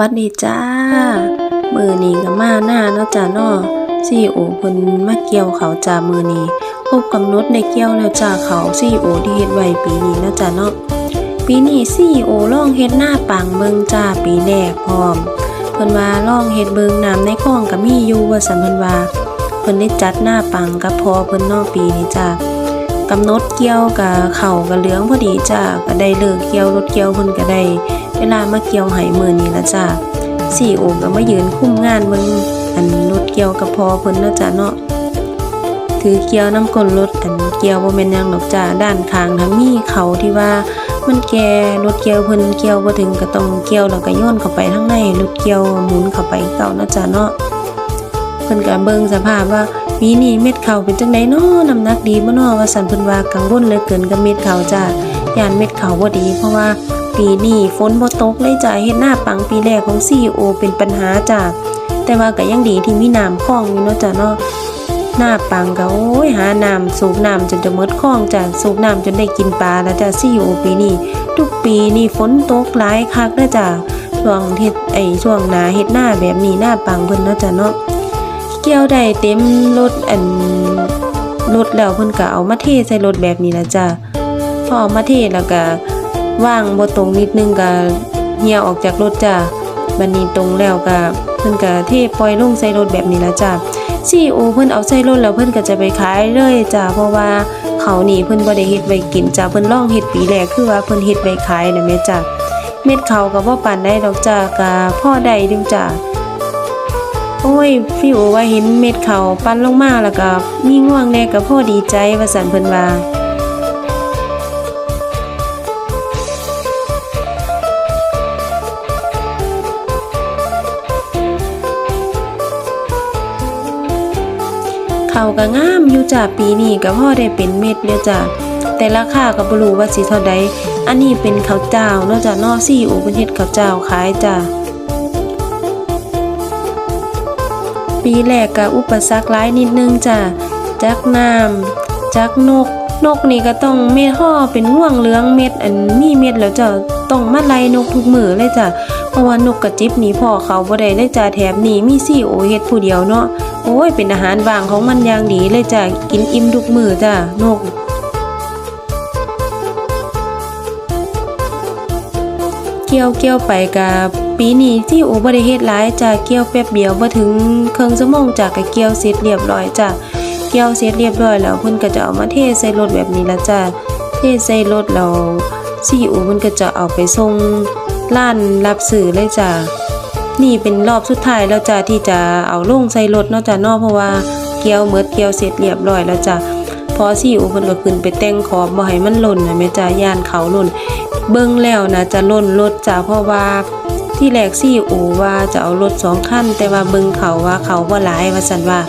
หวัดดีจ้า มือนี้ก็มาหน้าเนาะจ้าเนาะซีโอเพิ่นมาเกี่ยวเขาวจ้ามือนี้ครบกำหนดได้เกี่ยวแล้วจ้าเขาซีโอที่เฮ็ดไว้ปีนี้เนาะจ้าเนาะปีนี้ซีโอลองเฮ็ดหน้าปังเบิ่งจ้าปีแรกพร้อม เพิ่นว่าลองเฮ็ดเบิ่งน้ำในคลองก็มีอยู่ว่าซั่นเพิ่นว่า เพิ่นได้จัดหน้าปังกับพอเพิ่นเนาะปีนี้จ้ากำหนดเกี่ยวกับเขาวกับเหลืองพอดีจ้าก็ได้เลิกเกี่ยวรถเกี่ยวเพิ่นก็ได้ เวลามาเกี่ยวไหมือนี้ละจ้าสี่โอก็มายืนคุ้มงานเบิ่งอันรถเกี่ยวกับพอเพิ่นเนาะจ้าเนาะถือเกี่ยวน้ำก้นรถอันเกี่ยวบ่แม่นยังดอกจ้าด้านข้างถ้ามีเขาที่ว่ามันแก่รถเกี่ยวเพิ่นเกี่ยวบ่ถึงก็ต้องเกี่ยวแล้วก็โยนเข้าไปข้งในรถเกี่ยวหมุนเข้าไปเก่านาะจ้าเนาะเพิ่นก็เบิ่งสภาพว่าปีนี้เม็ดเขาเป็นจังไดเนาะน้ำหนักดีบ่เนาะว่าซั่นเพิ่นว่ากังวลเหลือเกินกับเม็ดเขาจ้าย่านเม็ดเขาวบ่ดี เพราะว่า ปีนี้ฝนบ่ตกเลยจ้ะเฮ็ดหน้าปังปีแรกของ CEO เป็นปัญหาจ้ะแต่ว่าก็ยังดีที่มีน้ำคลองอยู่เนาะจ้ะเนาะหน้าปังก็โอ้ยหาน้ำสูบน้ำจนจะมดคลองจ้ะสูบน้ำจนได้กินปลาแล้วจ้ะ CEO ปีนี้ทุกปีนี่ฝนตกหลายคักเด้อจ้ะช่วงเฮ็ดไอช่วงหนาเฮ็ดหน้าแบบนี้หน้าปังเพิ่นเนาะจ้ะเนาะเกี่ยวได้เต็มรถอันรถแล้วเพิ่นก็เอามาเทใส่รถแบบนี้ละจ้ะพอเอามาเทแล้วก็ ว่างบ่ตรงนิดนึงก็เหี่ยวออกจากรถจ้ะบัดนี้ตรงแล้วก็เพิ่นก็เทปล่อยลงใส่รถแบบนี้ละจ้ะซีโอเพิ่นเอาใส่รถแล้วเพิ่นก็จะไปขายเลยจ้ะเพราะว่าเขานี่เพิ่นบ่ได้เฮ็ดไว้กินจ้ะเพิ่นลองเฮ็ดปีแรกคือว่าเพิ่นเฮ็ดไว้ขายน่ะแม่จ้ะเม็ดเขาก็บ่ปานได้ดอกจ้ะก็พ่อได้ดึงจ้ะโอ้ยฟิวว่าเห็นเม็ดเขาปั้นลงมาแล้วก็มีง่วงแน่ก็พ่อดีใจว่าซั่นเพิ่นว่า เขาก็งามอยู่จ้ะปีนี้ก็พ่อได้เป็นเม็ดเลยจ้ะแต่ราคาก็บ่รู้ว่าสิเท่าใดอันนี้เป็นข้าวเจ้าเนาะจ้ะเนอซี่อูเพิ่นเฮ็ดข้าวเจ้าขายจ้ะปีแรกก็อุปสรรคหลายนิดนึงจ้ะจักน้ำจักนก นกนี่ก็ต้องเม็ดห่อเป็นง่วงเหลืองเม็ดอันมีเม็ดแล้วจ้ะต้องมาไล่นกทุกมือเลยจ้ะ ราะว่านกกระจิบหนีพ่อเขาบ่ได้เลยจ้ะแถมนี่มีซี่โอเฮ็ดผู้เดียวเนาะโอ้ยเป็นอาหารว่างของมันอย่างดีเลยจ้ะกินอิ่มทุกมือจ้ะนกเกี่ยวเกี่ยวไปกับปีนี้ที่โอบ่ได้เฮ็ดหลายจ้ะเกี่ยวแป๊บเดียวบ่ถึงเครึ่งชั่วโมงจ้ะก็เกี่ยวเสร็จเรียบร้อยจ้ะเกี่ยวเสร็จเรียบร้อยแล้วเพิ่นก็จะเอามาเทใส่รถแบบนี้ละจ้ะเทใส่รถแล้วซีอูมันก็จะเอาไปส่ง ร้านรับซื้อเลยจ้ะนี่เป็นรอบสุดท้ายแล้วจ้ะที่จะเอาลงใส่รถเนาะจ้ะนาะเพราะว่าเกียวเมิดเกียวเสร็จเรียบร้อยแล้วจ้ะพอซี่อูเพิ่นก็ขึ้นไปแต่งขอบบ่ให้มันหล่นนะแม่จ้ะย่านเขาหล่นเบิ่งแล้วนะจะล่นรถจ้ะเพราะว่าที่แรกซี่อูว่าจะเอารถสองคันแต่ว่าเบิ่งเขาว่าเขาบ่หลายว่าซั่นว่า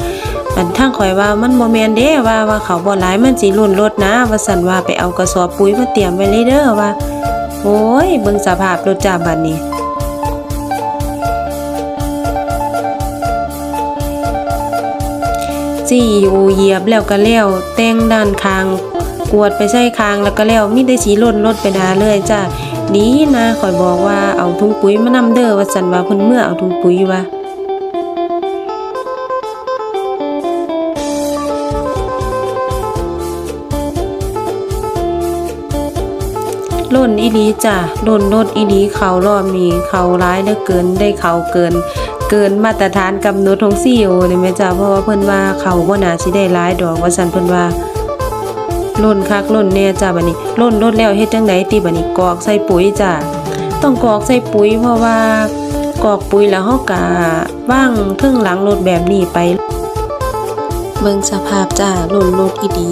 อันทางข่อยว่ามันบ่แม่นเด้ว่าว่าเขาบ่หลายมันสิล่นรถนะ ว่าซั่นว่าไปเอากระสอบปุ๋ยมาเตรียมไว้เลยเด้อว่า โอ้ยเบิ่งสภาพรถจ้าบัดนี้จี้อยู่เหยียบแล้วก็แล้วแต่งด้านคางกวดไปใส่คางแล้วก็แล้วมีได้สีล่นรถไปนาเลยจ้าดีนะคอยบอกว่าเอาถุงปุ๋ยมานำเด้อว่าสันว่าเพิ่นเมื่อเอาถุงปุ๋ยว่า ล่นอีหลีจ้ะล่นรถอีหลีเขารอบนี้เขาร้ายเหลือเกินได้เขาเกิน เกินมาตรฐานกำหนดของซีโอนี่แม่จ้าเพราะว่าเพิ่นว่าเขาบ่านาสิได้หลายดอกว่าซั่นเพิ่นว่าล่นคักล่นแน่จ้าบัดนี้ล่นรถแล้วเฮ็ดจังไดติบัดนี้กอกใส่ปุ๋ยจ้าต้องกอกใส่ปุ๋ยเพราะว่ากอกปุ๋ยแล้วเฮาก็ว่างเทิงหลังรถแบบนี้ไป เบิ่งสภาพจ้าล่นรถอีดี